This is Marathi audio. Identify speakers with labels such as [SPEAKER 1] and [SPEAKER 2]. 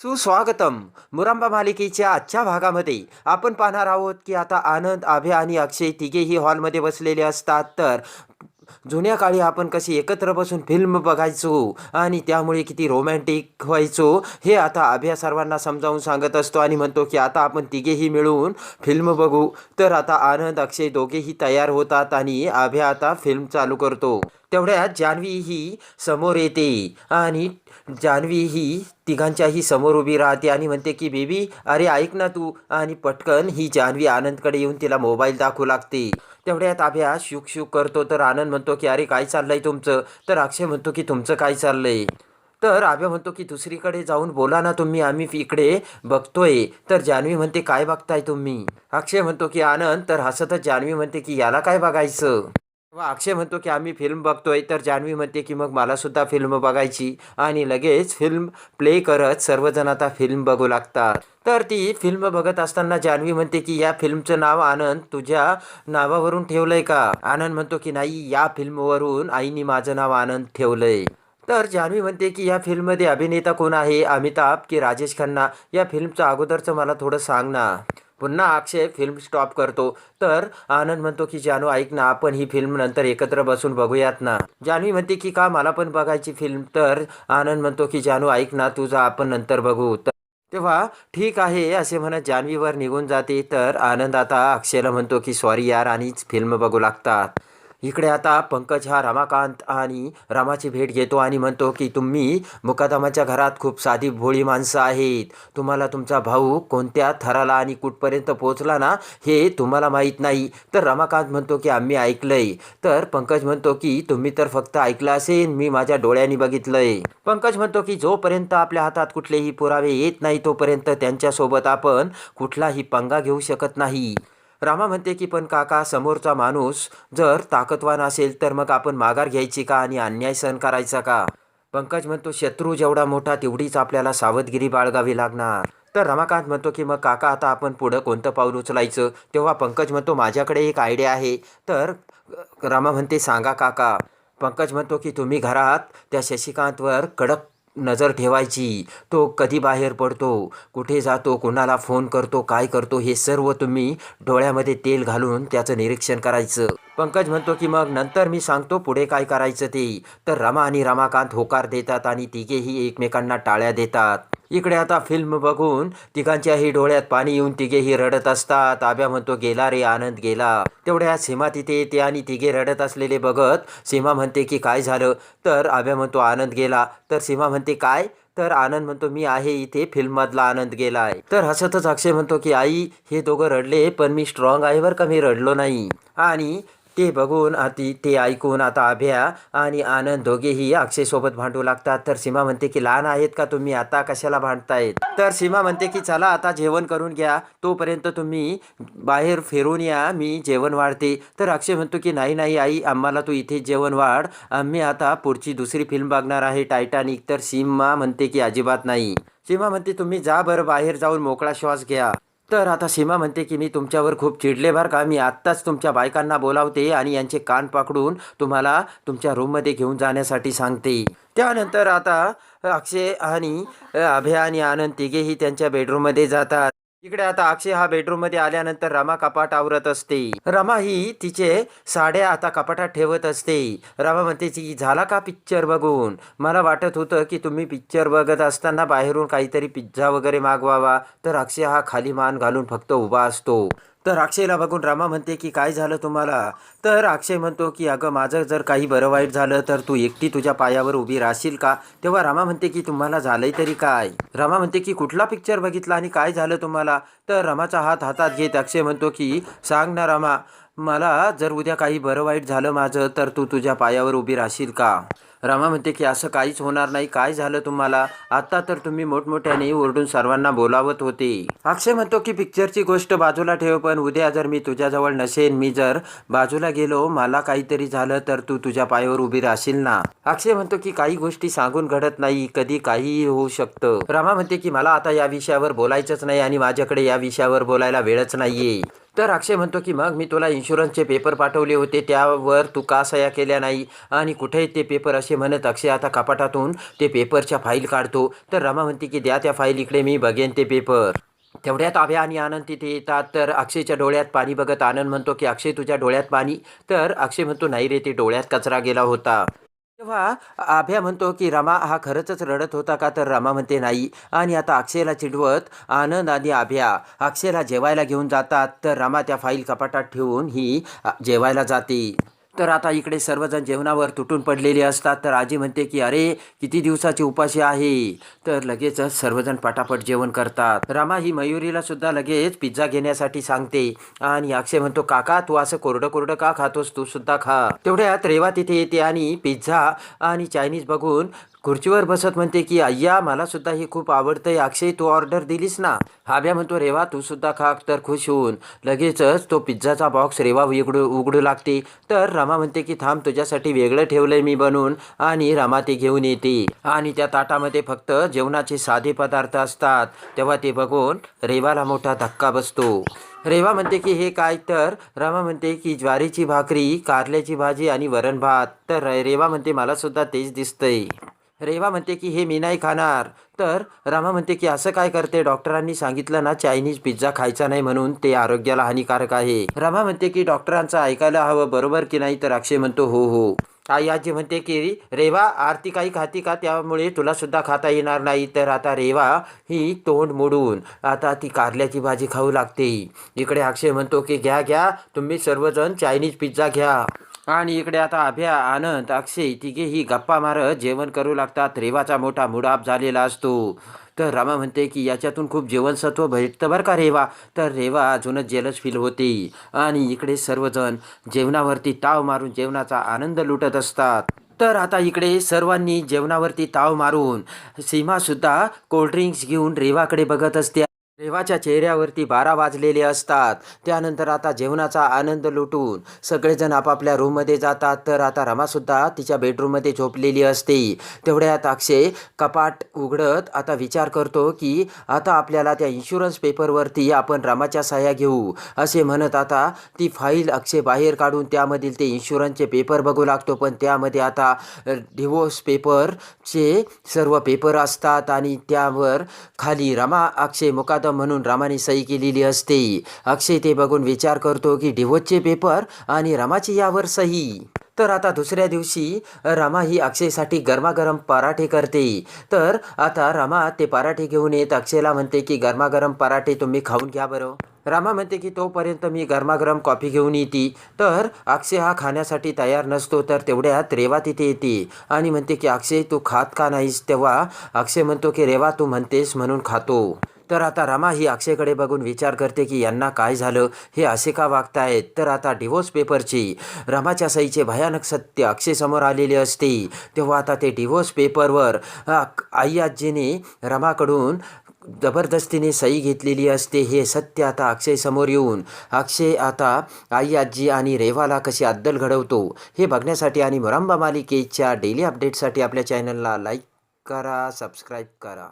[SPEAKER 1] सुस्वागतम. मुरांबा मालिकेच्या आजच्या भागामध्ये आपण पाहणार आहोत की आता आनंद आभे आणि अक्षय तिघेही हॉलमध्ये बसलेले असतात. तर जुन्या काळी आपण कशी एकत्र बसून फिल्म बघायचो आणि त्यामुळे किती रोमॅन्टिक व्हायचो हे आता अभ्या सर्वांना समजावून सांगत असतो आणि म्हणतो की आता आपण तिघेही मिळून फिल्म बघू. तर आता आनंद अक्षय दोघेही तयार होतात आणि अभ्या आता फिल्म चालू करतो. तेवढ्यात जान्हवी ही समोर येते. आणि जान्हवी ही तिघांच्याही समोर उभी राहते आणि म्हणते की बेबी अरे ऐक ना तू. आणि पटकन ही जान्हवी आनंदकडे येऊन तिला मोबाईल दाखवू लागते. तेवढ्यात अभ्यास शुक शुक करतो तर आनंद म्हणतो की अरे काय चाललंय तुमचं? तर अक्षय म्हणतो की तुमचं काय चाललंय? तर आभ्या म्हणतो की दुसरीकडे जाऊन बोला ना तुम्ही आम्ही इकडे बघतोय. तर जान्हवी म्हणते काय बघताय तुम्ही? अक्षय म्हणतो की आनंद. तर हसतच जान्हवी म्हणते की याला काय बघायचं? तेव्हा अक्षय म्हणतो की आम्ही फिल्म बघतोय. तर जान्हवी म्हणते की मग मला सुद्धा फिल्म बघायची. आणि लगेच फिल्म प्ले करत सर्वजण आता फिल्म बघू लागतात. तर ती फिल्म बघत असताना जान्हवी म्हणते की या फिल्मचं नाव आनंद तुझ्या नावावरून ठेवलंय का? आनंद म्हणतो की नाही या फिल्मवरून आईने माझं नाव आनंद ठेवलंय. तर जान्हवी म्हणते की या फिल्ममध्ये अभिनेता कोण आहे? अमिताभ की राजेश खन्ना. या फिल्मचं अगोदरचं मला थोडं सांग ना. पुन्हा अक्षय फिल्म स्टॉप करतो. तर आनंद म्हणतो की जानू ऐक ना आपण ही फिल्म नंतर एकत्र बसून बघूयात ना. जान्हवी म्हणते की का मला पण बघायची फिल्म तर आनंद म्हणतो की जानू ऐक ना तुझा आपण नंतर बघू. तर तेव्हा ठीक आहे असे म्हणत जान्हवीवर निघून जाते. तर आनंद आता अक्षयला म्हणतो की सॉरी यार आणिच फिल्म बघू लागतात. इकडे आता पंकज हा रमाकांत आणि रामाची भेट घेतो आणि म्हणतो की तुम्ही मुकादमाच्या घरात खूप साधी भोळी माणसं आहेत. तुम्हाला तुमचा भाऊ कोणत्या थराला आणि कुठपर्यंत पोहोचला ना हे तुम्हाला माहीत नाही. तर रमाकांत म्हणतो की आम्ही ऐकलंय. तर पंकज म्हणतो की तुम्ही तर फक्त ऐकलं असेल मी माझ्या डोळ्यांनी बघितलंय. पंकज म्हणतो की जोपर्यंत आपल्या हातात कुठलेही पुरावे येत नाही तोपर्यंत त्यांच्यासोबत आपण कुठलाही पंगा घेऊ शकत नाही. रामा म्हणते की पण काका समोरचा माणूस जर ताकदवान असेल तर मग आपण माघार घ्यायची का आणि अन्याय सहन करायचा का? पंकज म्हणतो शत्रू जेवढा मोठा तेवढीच आपल्याला सावधगिरी बाळगावी लागणार. तर रमाकांत म्हणतो की मग काका आता आपण पुढं कोणतं पाऊल उचलायचं? तेव्हा पंकज म्हणतो माझ्याकडे एक आयडिया आहे. तर रामा म्हणते सांगा काका. पंकज म्हणतो की तुम्ही घरात त्या शशिकांतवर कडक नजर ठेवायची. तो कधी बाहेर पडतो कुठे जातो कुणाला फोन करतो काय करतो हे सर्व तुम्ही डोळ्यामध्ये तेल घालून त्याचं निरीक्षण करायचं. पंकज म्हणतो की मग नंतर मी सांगतो पुढे काय करायचं ते. तर रमा आणि रमाकांत होकार देतात आणि तिघेही एकमेकांना टाळ्या देतात. इकडे आता फिल्म बघून तिघांच्याही डोळ्यात पाणी येऊन तिघेही रडत असतात. आब्या म्हणतो गेला रे आनंद गेला. तेवढ्या सीमा तिथे येते आणि तिघे रडत असलेले बघत सीमा म्हणते की काय झालं? तर आब्या म्हणतो आनंद गेला. तर सीमा म्हणते काय? तर आनंद म्हणतो मी आहे इथे फिल्ममधला आनंद गेलाय. तर हसतच अक्षय म्हणतो की आई हे दोघं रडले पण मी स्ट्रॉंग आहे बरं का मी रडलो नाही. आणि ते बघून आती ते ऐकून आता अभ्या आणि आनंद दोघेही अक्षयसोबत भांडू लागतात. तर सीमा म्हणते की लहान आहेत का तुम्ही? आता कशाला भांडतायत? तर सीमा म्हणते की चला आता जेवण करून घ्या. तोपर्यंत तुम्ही बाहेर फिरून या. मी जेवण वाढते. तर अक्षय म्हणतो की नाही नाही आई आम्हाला तू इथे जेवण वाढ. आम्ही आता पुढची दुसरी फिल्म बघणार आहे टायटानिक. तर सीमा म्हणते की अजिबात नाही. सीमा म्हणते तुम्ही जा बरं बाहेर जाऊन मोकळा श्वास घ्या. तर आता सीमा म्हणते की मी तुमच्यावर खूप चिडले बरं का मी आत्ताच तुमच्या बायकांना बोलावते आणि यांचे कान पकडून तुम्हाला तुमच्या रूममध्ये घेऊन जाण्यासाठी सांगते. त्यानंतर आता अक्षय आणि अभय आणि आनंद तिघेही त्यांच्या बेडरूममध्ये जातात. इकडे आता अक्षय हा बेडरूममध्ये आल्यानंतर रमा कपाट आवरत असते. रमा ही तिचे साड्या आता कपाटात ठेवत असते. रमा म्हणते की झाला का पिक्चर बघून? मला वाटत होतं की तुम्ही पिक्चर बघत असताना बाहेरून काहीतरी पिझ्झा वगैरे मागवावा. तर अक्षय हा खाली मान घालून फक्त उभा असतो. तर अक्षयला बघून रामा म्हणते की काय झालं तुम्हाला? तर अक्षय म्हणतो की अगं माझं जर काही बरं वाईट झालं तर तू एकटी तुझ्या पायावर उभी राहशील का? तेव्हा रामा म्हणते की तुम्हाला झालंय तरी काय? रामा म्हणते की कुठला पिक्चर बघितला आणि काय झालं तुम्हाला? तर रमाचा हात हातात घेत अक्षय म्हणतो की सांग ना रामा मला जर उद्या काही बरं वाईट झालं माझं तर तू तुझ्या पायावर उभी राहशील का? रामा म्हणते की असं काहीच होणार नाही. काय झालं तुम्हाला? आता तर तुम्ही मोठमोठ्याने ओरडून सर्वांना बोलावत होते. अक्षय म्हणतो की पिक्चरची गोष्ट बाजूला ठेव पण उद्या जर मी तुझ्याजवळ नसेन मी जर बाजूला गेलो मला काहीतरी झालं तर तू तुझ्या पायावर उभी राहशील ना? अक्षय म्हणतो की काही गोष्टी सांगून घडत नाही. कधी काहीही होऊ शकतं. रामा म्हणते की मला आता या विषयावर बोलायचंच नाही आणि माझ्याकडे या विषयावर बोलायला वेळच नाहीये. तर अक्षय म्हणतो की मग मी तुला इन्शुरन्सचे पेपर पाठवले होते त्यावर तू का सह्या केल्या नाही? आणि कुठे ते पेपर असे म्हणत अक्षय आता कपाटातून ते पेपरच्या फाईल काढतो. तर रमा म्हणते की द्या त्या फाईल इकडे मी बघेन ते पेपर तेवढ्यात आभ्या आणि आनंद तिथे येतात. तर अक्षयच्या डोळ्यात पाणी बघत आनंद म्हणतो की अक्षय तुझ्या डोळ्यात पाणी? तर अक्षय म्हणतो नाही रे ते डोळ्यात कचरा गेला होता. तेव्हा आभ्या म्हणतो की रमा हा खरंच रडत होता का तर रमा म्हणते नाही. आणि आता अक्षयला चिडवत आनंद आणि आभ्या अक्षयला जेवायला घेऊन जातात. तर रमा त्या फाईल कपाटात ठेवून ही जेवायला जाते. तर आता इकडे सर्वजण जेवणावर तुटून पडलेले असतात. तर आजी म्हणते की अरे किती दिवसाची उपाशी आहे. तर लगेचच सर्वजण पटापट जेवण करतात. रमा ही मयुरीला सुद्धा लगेच पिझ्झा घेण्यासाठी सांगते. आणि अक्षय म्हणतो काका तू असं कोरडं कोरडं का खातोस? तू सुद्धा खा. तेवढ्यात रेवा तिथे येते आणि पिझ्झा आणि चायनीज बघून खुर्चीवर बसत म्हणते की अय्या मला सुद्धा हे खूप आवडतंय. अक्षय तू ऑर्डर दिलीस ना? हाब्या म्हणतो रेवा तू सुद्धा खा तर खुश होऊन. लगेचच तो पिझ्झाचा बॉक्स रेवा उघडू उघडू लागते. तर रमा म्हणते की थांब तुझ्यासाठी वेगळं ठेवलंय मी बनवून. आणि रमा ते घेऊन येते. आणि त्या ताटामध्ये फक्त जेवणाचे साधे पदार्थ असतात. तेव्हा ते बघून रेवाला मोठा धक्का बसतो. रेवा म्हणते की हे काय तर? रमा म्हणते की ज्वारीची भाकरी कारल्याची भाजी आणि वरण भात. तर रेवा म्हणते मला सुद्धा तेच दिसतंय. रेवा म्हणते की हे मी नाही खाणार. तर रमा म्हणते की असं काय करते? डॉक्टरांनी सांगितलं ना चायनीज पिझ्झा खायचा नाही म्हणून ते आरोग्याला हानिकारक आहे. रमा म्हणते की डॉक्टरांचं ऐकायला हवं बरोबर की नाही? तर अक्षय म्हणतो हो हो. आई आजी म्हणते की रेवा आरती काही खाती का? त्यामुळे तुला सुद्धा खाता येणार नाही. तर आता रेवा ही तोंड मोडून आता ती कारल्याची भाजी खाऊ लागते. इकडे अक्षय म्हणतो की घ्या घ्या. तुम्ही सर्वजण चायनीज पिझ्झा घ्या. आणि इकडे आता अभ्या आनंद अक्षय तिघेही गप्पा मारत जेवण करू लागतात. रेवाचा मोठा मुडाप झालेला असतो. तर रमा म्हणते की याच्यातून खूप जीवनसत्व भेटतं बरं का रेवा? तर रेवा अजूनच जेलस फील होते. आणि इकडे सर्वजण जेवणावरती ताव मारून जेवणाचा आनंद लुटत असतात. तर आता इकडे सर्वांनी जेवणावरती ताव मारून सीमासुद्धा कोल्ड्रिंक्स घेऊन रेवाकडे बघत असते रेवाच्या चेहऱ्यावरती बारा वाजलेले असतात. त्यानंतर आता जेवणाचा आनंद लुटून सगळेजण आपापल्या रूममध्ये जातात. तर आता रमासुद्धा तिच्या बेडरूममध्ये झोपलेली असते. तेवढ्यात अक्षय कपाट उघडत आता विचार करतो की आता आपल्याला त्या इन्शुरन्स पेपरवरती आपण रमाच्या सह्या घेऊ. असे म्हणत आता ती फाईल अक्षय बाहेर काढून त्यामधील ते इन्शुरन्सचे पेपर बघू लागतो. पण त्यामध्ये आता डिवोर्स पेपरचे सर्व पेपर असतात आणि त्यावर खाली रमा अक्षय मुकादम म्हणून रामाने सही केलेली असते अक्षय ते बघून विचार करतो की डिवोर्सचे पेपर आणि रमाची यावर सही. तर आता दुसऱ्या दिवशी रमा ही अक्षयसाठी गरमागरम पराठे करते. तर आता रमा ते पराठे घेऊन येत अक्षयला म्हणते की गरमागरम पराठे तुम्ही खाऊन घ्या बरं. रामा म्हणते की तोपर्यंत मी गरमागरम कॉफी घेऊन येते. तर अक्षय हा खाण्यासाठी तयार नसतो तर तेवढ्यात रेवा तिथे येते आणि म्हणते की अक्षय तू खात का नाहीस? तेव्हा अक्षय म्हणतो की रेवा तू म्हणतेस म्हणून खातो. तर आता रमा ही अक्षयकडे बघून विचार करते की यांना काय झालं हे असे का वागतायत? तर आता डिवोर्स पेपरची रमाच्या सहीचे भयानक सत्य अक्षय समोर आलेले असते. तेव्हा आता ते डिवोर्स पेपरवर आई आजीने रमाकडून जबरदस्तीने सही घेतलेली असते. हे सत्य आता अक्षयसमोर येऊन अक्षय आता आई आजी आणि रेवाला कशी अद्दल घडवतो हे बघण्यासाठी आणि मुरंबा मालिकेच्या डेली अपडेटसाठी आपल्या चॅनलला लाईक करा सबस्क्राईब करा.